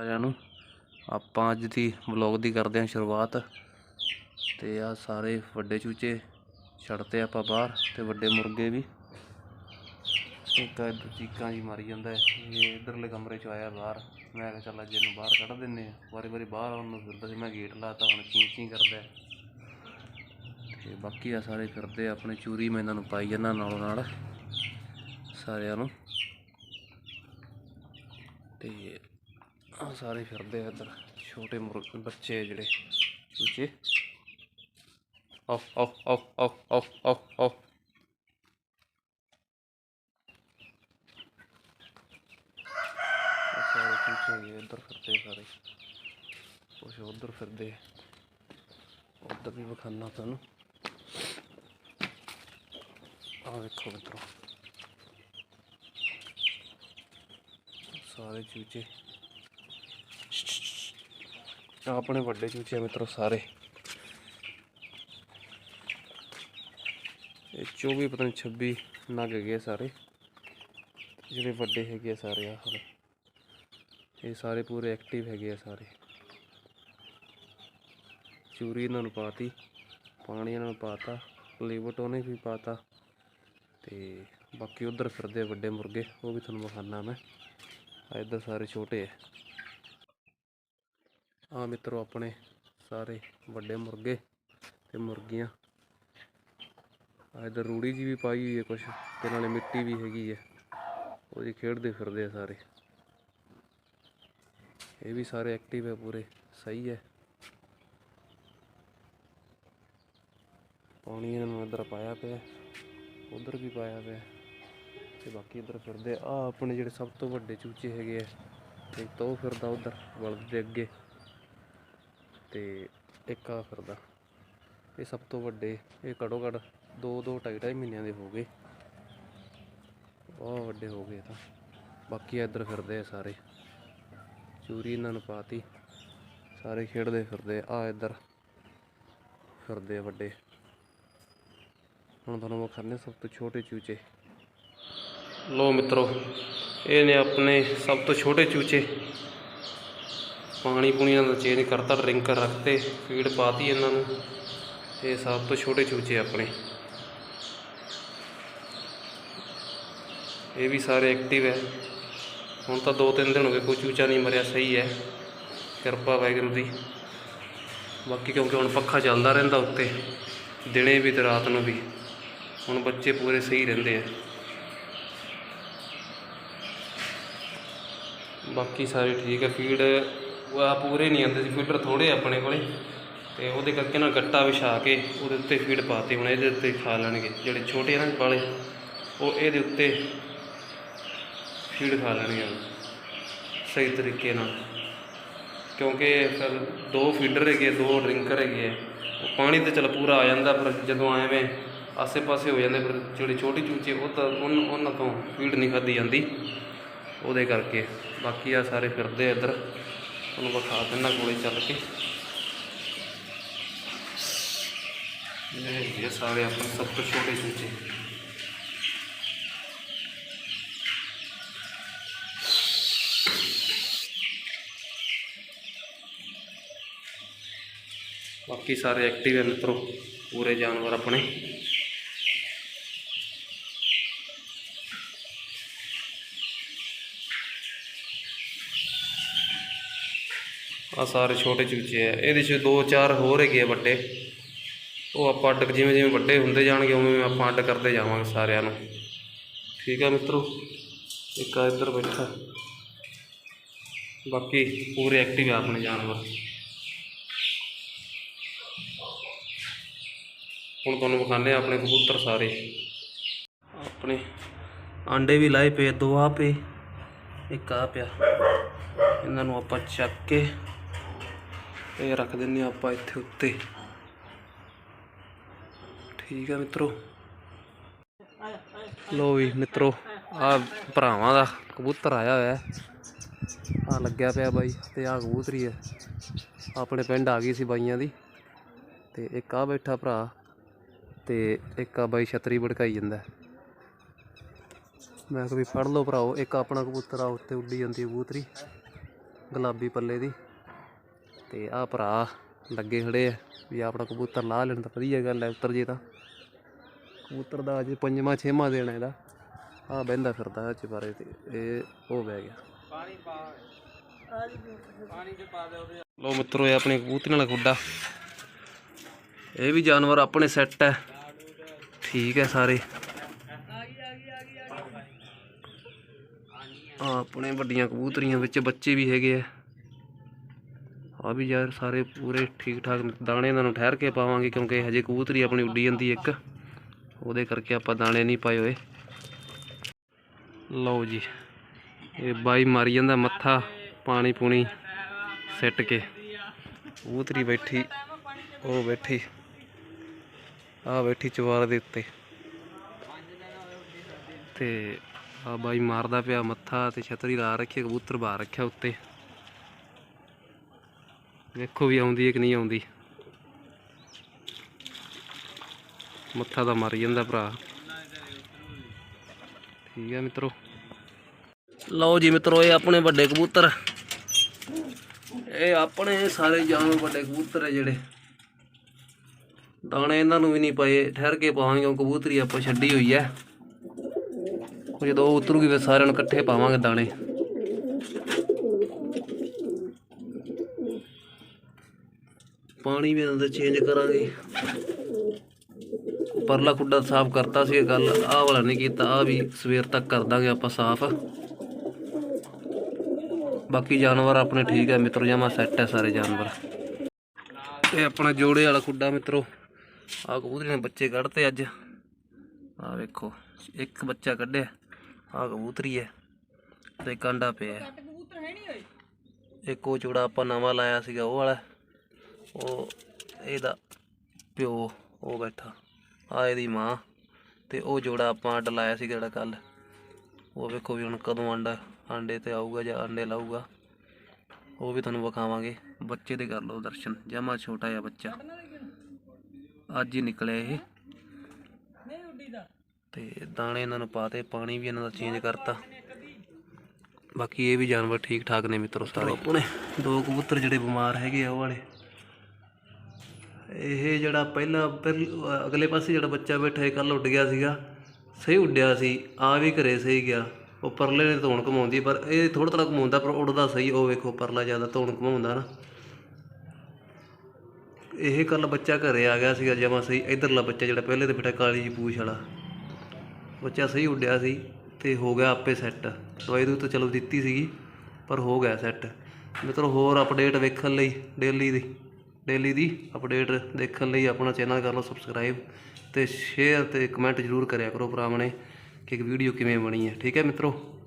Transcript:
ਸਾਰਿਆਂ ਨੂੰ। ਆਪਾਂ ਅੱਜ ਦੀ ਵਲੌਗ ਦੀ ਕਰਦੇ ਹਾਂ ਸ਼ੁਰੂਆਤ। ਤੇ ਆ ਸਾਰੇ ਵੱਡੇ ਚੂਚੇ ਛੱਡਤੇ ਆਪਾਂ ਬਾਹਰ ਤੇ ਵੱਡੇ ਮੁਰਗੇ ਵੀ। ਇੱਕ ਇੱਧਰ ਚੀਕਾਂ ਜੀ ਮਾਰੀ ਜਾਂਦਾ ਇਹ ਇਧਰਲੇ ਕਮਰੇ ਚ ਆਇਆ ਬਾਹਰ। ਮੈਂ ਕਿਹਾ ਚੱਲ ਅੱਜ ਇਹਨੂੰ ਬਾਹਰ ਕੱਢ ਦਿੰਨੇ ਆ ਵਾਰੀ ਵਾਰੀ ਬਾਹਰ ਆਉਣ ਨੂੰ ਫਿਰਦਾ ਸੀ। ਮੈਂ ਗੇਟ ਲਾਤਾ ਹੁਣ ਚੀਂ ਚੀਂ ਕਰਦਾ ਹੈ। ਤੇ ਬਾਕੀ ਆ ਸਾਰੇ ਫਿਰਦੇ ਆ, ਆਪਣੇ ਚੂਰੀ ਮੈਂ ਇਹਨਾਂ ਨੂੰ ਪਾਈ ਜਾਂਦਾ ਨਾਲੋਂ ਨਾਲ ਸਾਰਿਆਂ ਨੂੰ ਤੇ ਆ ਸਾਰੇ ਫਿਰਦੇ ਆ ਇੱਧਰ, ਛੋਟੇ ਮੁਰਗੇ ਬੱਚੇ ਆ ਜਿਹੜੇ। ਉੱਚੇ ਆਓ ਆਓ ਆਓ ਆਓ ਆਓ ਆਓ ਆਓ। ਸਾਰੇ ਚੂਚੇ ਇੱਧਰ ਫਿਰਦੇ ਸਾਰੇ। ਕੁਛ ਉੱਧਰ ਫਿਰਦੇ ਉੱਧਰ ਵੀ ਵਿਖਾਨਾ ਤੁਹਾਨੂੰ। ਆ ਵੇਖੋ ਮਿੱਤਰੋ। ਸਾਰੇ ਚੂਚੇ। ਆਹ ਆਪਣੇ ਵੱਡੇ ਚੂਚੇ ਆ ਮਿੱਤਰੋ ਸਾਰੇ। ਇਹ 24 ਪਤਾ ਨਹੀਂ 26 ਨਗ ਹੈਗੇ ਸਾਰੇ। ਜਿਹੜੇ ਵੱਡੇ ਹੈਗੇ ਆ ਸਾਰੇ ਆ ਹਲੇ ਇਹ ਸਾਰੇ ਪੂਰੇ ਐਕਟਿਵ ਹੈਗੇ ਆ ਸਾਰੇ। ਚੂਰੀ ਇਹਨਾਂ ਨੂੰ ਪਾਤੀ, ਪਾਣੀ ਇਹਨਾਂ ਨੂੰ ਪਾਤਾ ਲੀਵਟ ਉਹਨੇ ਵੀ ਪਾਤਾ, ਤੇ ਬਾਕੀ ਉਧਰ ਫਿਰਦੇ ਵੱਡੇ ਮੁਰਗੇ, ਉਹ ਵੀ ਤੁਹਾਨੂੰ ਵਿਖਾਣਾ ਮੈਂ। ਆ ਇੱਧਰ ਸਾਰੇ ਛੋਟੇ ਆ। ਆ ਮਿੱਤਰੋ ਆਪਣੇ ਸਾਰੇ ਵੱਡੇ ਮੁਰਗੇ ਤੇ ਮੁਰਗੀਆਂ। ਆ ਇੱਧਰ ਰੂੜੀ ਜੀ ਵੀ ਪਾਈ ਹੋਈ ਹੈ ਕੁਛ ਤੇ ਨਾਲੇ ਮਿੱਟੀ ਵੀ ਹੈਗੀ ਹੈ। ਉਹ ਜੀ ਖੇਡਦੇ ਫਿਰਦੇ ਆ ਸਾਰੇ। ਇਹ ਵੀ ਸਾਰੇ ਐਕਟਿਵ ਹੈ ਪੂਰੇ, ਸਹੀ ਹੈ। ਪਾਣੀ ਇਹਨਾਂ ਨੂੰ ਇੱਧਰ ਪਾਇਆ ਪਿਆ, ਉਧਰ ਵੀ ਪਾਇਆ ਪਿਆ ਤੇ ਬਾਕੀ ਇੱਧਰ ਫਿਰਦੇ ਆ। ਆਪਣੇ ਜਿਹੜੇ ਸਭ ਤੋਂ ਵੱਡੇ ਚੂਚੇ ਹੈਗੇ ਆ, ਇੱਕ ਤਾਂ ਉਹ ਫਿਰਦਾ ਉਧਰ, ਬਲਦ ਦੇ ਅੱਗੇ। ਤੇ ਇੱਕ ਆ ਫਿਰਦਾ। ਇਹ ਸਭ ਤੋਂ ਵੱਡੇ, ਇਹ ਘੱਟੋ ਘੱਟ ਦੋ ਦੋ, ਢਾਈ ਢਾਈ ਮਹੀਨਿਆਂ ਦੇ ਹੋ ਗਏ। ਬਹੁਤ ਵੱਡੇ ਹੋ ਗਏ ਤਾਂ। ਬਾਕੀ ਇੱਧਰ ਫਿਰਦੇ ਆ ਸਾਰੇ। ਚੂਰੀ ਇਹਨਾਂ ਨੂੰ ਪਾਤੀ। ਸਾਰੇ ਖੇਡਦੇ ਫਿਰਦੇ ਆ। ਇੱਧਰ ਫਿਰਦੇ ਵੱਡੇ। ਹੁਣ ਤੁਹਾਨੂੰ ਵਿਖਾਣੇ ਸਭ ਤੋਂ ਛੋਟੇ ਚੂਚੇ। ਲੋ ਮਿੱਤਰੋ ਇਹ ਨੇ ਆਪਣੇ ਸਭ ਤੋਂ ਛੋਟੇ ਚੂਚੇ ਪਾਣੀ ਪੂਣੀ ਇਹਨਾਂ ਦਾ ਚੇਂਜ ਕਰਤਾ ਡਰਿੰਕਰ ਰੱਖਤੇ ਫੀਡ ਪਾਤੀ ਇਹਨਾਂ ਨੂੰ ਤੇ ਸਭ ਤੋਂ ਛੋਟੇ ਚੂਚੇ ਆਪਣੇ। ਇਹ ਵੀ ਸਾਰੇ ਐਕਟਿਵ ਹੈ। ਹੁਣ ਤਾਂ ਦੋ ਤਿੰਨ ਦਿਨ ਹੋ ਗਏ, ਕੋਈ ਚੂਚਾ ਨਹੀਂ ਮਰਿਆ, ਸਹੀ ਹੈ। ਕਿਰਪਾ ਵਾਹਿਗੁਰੂ ਦੀ। ਬਾਕੀ ਕਿਉਂਕਿ ਹੁਣ ਪੱਖਾ ਚੱਲਦਾ ਰਹਿੰਦਾ ਉੱਤੇ, ਦਿਨੇ ਵੀ ਤੇ ਰਾਤ ਨੂੰ ਵੀ। ਹੁਣ ਬੱਚੇ ਪੂਰੇ ਸਹੀ ਰਹਿੰਦੇ ਆ। ਬਾਕੀ ਸਾਰੇ ਠੀਕ ਹੈ ਫੀਡ ਆ ਪੂਰੇ ਨਹੀਂ ਆਉਂਦੇ ਸੀ ਫਿਲਟਰ ਥੋੜੇ ਆਪਣੇ ਕੋਲੇ। ਤੇ ਉਹਦੇ ਕਰਕੇ ਨਾ ਗੱਟਾ ਵਿਛਾ ਕੇ ਉਹਦੇ ਉੱਤੇ ਫੀਡ ਪਾਤੀ, ਹੁਣ ਇਹਦੇ ਉੱਤੇ ਖਾ ਲੈਣਗੇ। ਜਿਹੜੇ ਛੋਟੇ ਆ ਨਾ ਵਾਲੇ, ਉਹ ਇਹਦੇ ਉੱਤੇ ਫੀਡ ਖਾ ਲੈਣਗੇ ਹੁਣ, ਸਹੀ ਤਰੀਕੇ ਨਾਲ। ਕਿਉਂਕਿ ਫਿਰ ਦੋ ਫੀਡਰ ਹੈਗੇ, ਦੋ ਡਰਿੰਕਰ ਹੈਗੇ ਆ। ਉਹ ਪਾਣੀ ਤੇ ਚਲ ਪੂਰਾ ਆ ਜਾਂਦਾ ਪਰ ਜਦੋਂ ਐਵੇਂ ਆਸੇ-ਪਾਸੇ ਹੋ ਜਾਂਦੇ, ਫਿਰ ਜਿਹੜੇ ਛੋਟੀ ਚੂਚੇ, ਉਹ ਤਾਂ ਉਨ- ਉਹਨਾਂ ਤੋਂ ਫੀਡ ਨਹੀਂ ਖਾਦੀ ਜਾਂਦੀ। ਉਹਦੇ ਕਰਕੇ, ਬਾਕੀ ਆ ਸਾਰੇ ਫਿਰਦੇ ਆ ਇੱਧਰ। ਤੁਹਾਨੂੰ ਵਿਖਾ ਦਿੰਦਾ ਕੋਲੇ ਚੱਲ ਕੇ। ਇਹ ਹੈਗੇ ਸਾਰੇ ਆਪਣੇ ਸਭ ਤੋਂ ਛੋਟੇ ਚੂਚੇ ਬਾਕੀ ਸਾਰੇ ਐਕਟਿਵ ਹੈ ਮਿੱਤਰੋ ਪੂਰੇ ਜਾਨਵਰ ਆਪਣੇ। ਆ ਸਾਰੇ ਛੋਟੇ ਚੂਚੇ ਆ। ਇਹਦੇ ਚ ਦੋ ਚਾਰ ਹੋਰ ਹੈਗੇ ਆ ਵੱਡੇ। ਉਹ ਆਪਾਂ ਅੱਡ ਜਿਵੇਂ ਜਿਵੇਂ ਵੱਡੇ ਹੁੰਦੇ ਜਾਣਗੇ, ਉਵੇਂ ਆਪਾਂ ਅੱਡ ਕਰਦੇ ਜਾਵਾਂਗੇ ਸਾਰਿਆਂ ਨੂੰ। ਠੀਕ ਆ ਮਿੱਤਰੋ? ਇੱਕ ਆ ਇੱਧਰ ਬੈਠਾ। ਬਾਕੀ ਪੂਰੇ ਐਕਟਿਵ ਆ ਆਪਣੇ ਜਾਨਵਰ। ਹੁਣ ਤੁਹਾਨੂੰ ਵਿਖਾਣੇ ਆਪਣੇ ਕਬੂਤਰ ਸਾਰੇ। ਆਪਣੇ ਆਂਡੇ ਵੀ ਲਾਏ ਪਏ ਦੋ ਆ ਪਏ। ਇੱਕ ਆ ਪਿਆ। ਇਹਨਾਂ ਨੂੰ ਆਪਾਂ ਚੱਕ ਕੇ ਇਹ ਰੱਖ ਦਿੰਨੇ ਹਾਂ ਆਪਾਂ ਇੱਥੇ ਉੱਤੇ। ਠੀਕ ਹੈ ਮਿੱਤਰੋ? ਲੋ ਵੀ ਮਿੱਤਰੋ ਆ ਭਰਾਵਾਂ ਦਾ ਕਬੂਤਰ ਆਇਆ ਹੋਇਆ। ਆ ਲੱਗਿਆ ਪਿਆ ਬਾਈ, ਤੇ ਆ ਕਬੂਤਰੀ ਹੈ ਆਪਣੇ ਪਿੰਡ ਆ ਗਈ ਸੀ ਬਾਈਆਂ ਦੀ। ਤੇ ਇੱਕ ਆ ਬੈਠਾ ਭਰਾ, ਤੇ ਇੱਕ ਆ ਬਾਈ ਛਤਰੀ ਭੜਕਾਈ ਜਾਂਦਾ। ਮੈਂ ਕਿਹਾ ਵੀ ਫੜ ਲਓ ਭਰਾਓ, ਇੱਕ ਆਪਣਾ ਕਬੂਤਰ ਆ, ਉੱਤੇ ਉੱਡੀ ਜਾਂਦੀ ਕਬੂਤਰੀ, ਗੁਲਾਬੀ ਪੱਲੇ ਦੀ। ਤੇ ਆ ਭਰਾ ਲੱਗੇ ਖੜੇ ਆ, ਵੀ ਆਪਣਾ ਕਬੂਤਰ ਲਾ ਲੈਣ ਤਾਂ ਵਧੀਆ ਗੱਲ ਹੈ ਉੱਤਰ ਜੇ ਤਾਂ। ਕਬੂਤਰ ਦਾ ਅੱਜ ਪੰਜਵਾਂ ਛੇਵਾਂ ਦੇਣਾ ਇਹਦਾ। ਆ ਬਹਿੰਦਾ ਫਿਰਦਾ ਇਹ ਚ ਬਾਰੇ ਤੇ, ਇਹ ਉਹ ਬਹਿ ਗਿਆ। ਲੋ ਮਿੱਤਰੋ, ਇਹ ਆਪਣੇ ਕਬੂਤਰਾਂ ਨਾਲ ਖੁੱਡਾ। ਇਹ ਵੀ ਜਾਨਵਰ ਆਪਣੇ ਸੈੱਟ ਹੈ ਠੀਕ ਹੈ ਸਾਰੇ। ਆਪਣੇ ਵੱਡੀਆਂ ਕਬੂਤਰੀਆਂ ਵਿੱਚ ਬੱਚੇ ਵੀ ਹੈਗੇ ਆ। ਆ ਵੀ ਯਾਰ ਸਾਰੇ ਪੂਰੇ ਠੀਕ ਠਾਕ ਦਾਣੇ ਇਹਨਾਂ ਨੂੰ ਠਹਿਰ ਕੇ ਪਾਵਾਂਗੇ ਕਿਉਂਕਿ ਹਜੇ ਕਬੂਤਰੀ ਆਪਣੀ ਉੱਡੀ ਜਾਂਦੀ ਇੱਕ। ਉਹਦੇ ਕਰਕੇ ਆਪਾਂ ਦਾਣੇ ਨਹੀਂ ਪਾਏ ਹੋਏ। ਲਓ ਜੀ, ਇਹ ਬਾਈ ਮਾਰੀ ਜਾਂਦਾ ਮੱਥਾ ਪਾਣੀ ਪੂਣੀ ਸਿੱਟ ਕੇ। ਕਬੂਤਰੀ ਬੈਠੀ, ਉਹ ਬੈਠੀ। ਆ ਬੈਠੀ ਚਵਾਰ ਦੇ ਉੱਤੇ। ਤੇ ਆ ਬਾਈ ਮਾਰਦਾ ਪਿਆ ਮੱਥਾ ਤੇ ਛਤਰੀ ਲਾ ਰੱਖੀ, ਕਬੂਤਰ ਬਾਹਰ ਰੱਖਿਆ ਉੱਤੇ। ਵੇਖੋ ਵੀ ਆਉਂਦੀ ਹੈ ਕਿ ਨਹੀਂ ਆਉਂਦੀ। ਮੱਥਾ ਤਾਂ ਮਰ ਜਾਂਦਾ ਭਰਾ। ਠੀਕ ਹੈ ਮਿੱਤਰੋ। ਲਓ ਜੀ ਮਿੱਤਰੋ, ਇਹ ਆਪਣੇ ਵੱਡੇ ਕਬੂਤਰ। ਇਹ ਆਪਣੇ ਸਾਰੇ ਜਾਨਵਰ ਵੱਡੇ ਕਬੂਤਰ ਹੈ ਜਿਹੜੇ। ਦਾਣੇ ਇਹਨਾਂ ਨੂੰ ਵੀ ਨਹੀਂ ਪਾਏ, ਠਹਿਰ ਕੇ ਪਾਵਾਂਗੇ ਉਹ ਕਬੂਤਰੀ ਆਪਾਂ ਛੱਡੀ ਹੋਈ ਹੈ। ਜਦੋਂ ਉਤਰੂਗੀ ਫਿਰ ਸਾਰਿਆਂ ਨੂੰ ਇਕੱਠੇ ਪਾਵਾਂਗੇ ਦਾਣੇ। ਪਾਣੀ ਵੀ ਇਹਨਾਂ ਚੇਂਜ ਕਰਾਂਗੇ। ਪਰਲਾ ਖੁੱਡਾ ਸਾਫ਼ ਕਰਤਾ ਸੀ ਗੱਲ, ਆਹ ਵਾਲਾ ਨਹੀਂ ਕੀਤਾ ਆ ਵੀ ਸਵੇਰ ਤੱਕ ਕਰ ਦਾਂਗੇ ਆਪਾਂ ਸਾਫ਼। ਬਾਕੀ ਜਾਨਵਰ ਆਪਣੇ ਠੀਕ ਹੈ ਮਿੱਤਰੋ, ਜਮਾ ਸੈੱਟ ਹੈ ਸਾਰੇ ਜਾਨਵਰ। ਇਹ ਆਪਣਾ ਜੋੜੇ ਵਾਲਾ ਖੁੱਡਾ ਮਿੱਤਰੋ ਆ ਕਬੂਤਰੀ ਨੇ ਬੱਚੇ ਕੱਢਤੇ ਅੱਜ। ਆ ਵੇਖੋ, ਇੱਕ ਬੱਚਾ ਕੱਢਿਆ ਆ ਕਬੂਤਰੀ ਹੈ ਤੇ ਕਾਂਡਾ ਪਿਆ। ਇੱਕ ਉਹ ਜੋੜਾ ਆਪਾਂ ਨਵਾਂ ਲਾਇਆ ਸੀਗਾ, ਉਹ ਵਾਲਾ। ਉਹ ਇਹਦਾ ਪਿਓ ਉਹ ਬੈਠਾ ਆ ਇਹਦੀ ਮਾਂ ਤੇ ਉਹ ਜੋੜਾ ਆਪਾਂ ਅੱਡ ਲਾਇਆ ਸੀ ਜਿਹੜਾ ਕੱਲ ਉਹ ਵੇਖੋ ਵੀ ਹੁਣ ਕਦੋਂ ਆਂਡਾ ਆਂਡੇ ਤੇ ਆਊਗਾ ਜਾਂ ਆਂਡੇ ਲਾਊਗਾ। ਉਹ ਵੀ ਤੁਹਾਨੂੰ ਵਿਖਾਵਾਂਗੇ ਬੱਚੇ ਦੇ ਕਰ ਲਓ ਦਰਸ਼ਨ ਜਮਾ ਛੋਟਾ ਜਿਹਾ ਬੱਚਾ। ਅੱਜ ਹੀ ਨਿਕਲਿਆ ਇਹ। ਤੇ ਦਾਣੇ ਇਹਨਾਂ ਨੂੰ ਪਾਤੇ ਪਾਣੀ ਵੀ ਇਹਨਾਂ ਦਾ ਚੇਂਜ ਕਰਤਾ। ਬਾਕੀ ਇਹ ਵੀ ਜਾਨਵਰ ਠੀਕ ਠਾਕ ਨੇ ਮਿੱਤਰੋ ਸਾਰੇ। ਆਪਣੇ। ਦੋ ਕਬੂਤਰ ਜਿਹੜੇ ਬਿਮਾਰ ਹੈਗੇ ਆ ਉਹ ਵਾਲੇ। ਇਹ ਜਿਹੜਾ ਪਹਿਲਾ ਪਹਿਲ- ਅਗਲੇ ਪਾਸੇ ਜਿਹੜਾ ਬੱਚਾ ਬੈਠਾ ਇਹ ਕੱਲ ਉੱਡ ਗਿਆ ਸੀਗਾ। ਸਹੀ ਉੱਡਿਆ ਸੀ, ਆ ਵੀ ਘਰੇ ਸਹੀ ਗਿਆ। ਉਹ ਪਰਲੇ ਨੇ ਧੌਣ ਘਮਾਉਂਦੀ ਪਰ ਇਹ ਥੋੜਾ ਥੋੜਾ ਘਮਾਉਂਦਾ, ਪਰ ਉੱਡਦਾ ਸਹੀ, ਉਹ ਵੇਖੋ ਪਰਲਾ ਜ਼ਿਆਦਾ ਧੌਣ ਘਮਾਉਂਦਾ ਨਾ। ਇਹ ਕੱਲ ਬੱਚਾ ਘਰੇ ਆ ਗਿਆ ਸੀਗਾ, ਜਮਾ ਸਹੀ, ਇਧਰਲਾ ਬੱਚਾ ਜਿਹੜਾ ਪਹਿਲੇ ਤੇ ਬੈਠਾ ਕਾਲੀ ਜੀ ਪੂਛ ਵਾਲਾ। ਬੱਚਾ ਸਹੀ ਉੱਡਿਆ ਸੀ ਤੇ ਹੋ ਗਿਆ ਆਪੇ ਸੈੱਟ ਦਵਾਈ ਦੂ ਤਾਂ ਚਲੋ ਦਿੱਤੀ ਸੀਗੀ, ਪਰ ਹੋ ਗਿਆ ਸੈੱਟ ਮਿੱਤਰੋ, ਹੋਰ ਅਪਡੇਟ ਵੇਖਣ ਲਈ ਡੇਲੀ ਦੀ। ਡੇਲੀ ਦੀ ਅਪਡੇਟ ਦੇਖਣ ਲਈ ਆਪਣਾ ਚੈਨਲ ਕਰ ਲਓ ਸਬਸਕ੍ਰਾਈਬ ਤੇ ਸ਼ੇਅਰ ਤੇ ਕਮੈਂਟ ਜ਼ਰੂਰ ਕਰਿਆ ਕਰੋ ਭਰਾਵਾਂ ਨੇ ਕਿ ਇੱਕ ਵੀਡੀਓ ਕਿਵੇਂ ਬਣੀ ਹੈ, ਠੀਕ ਹੈ ਮਿੱਤਰੋ?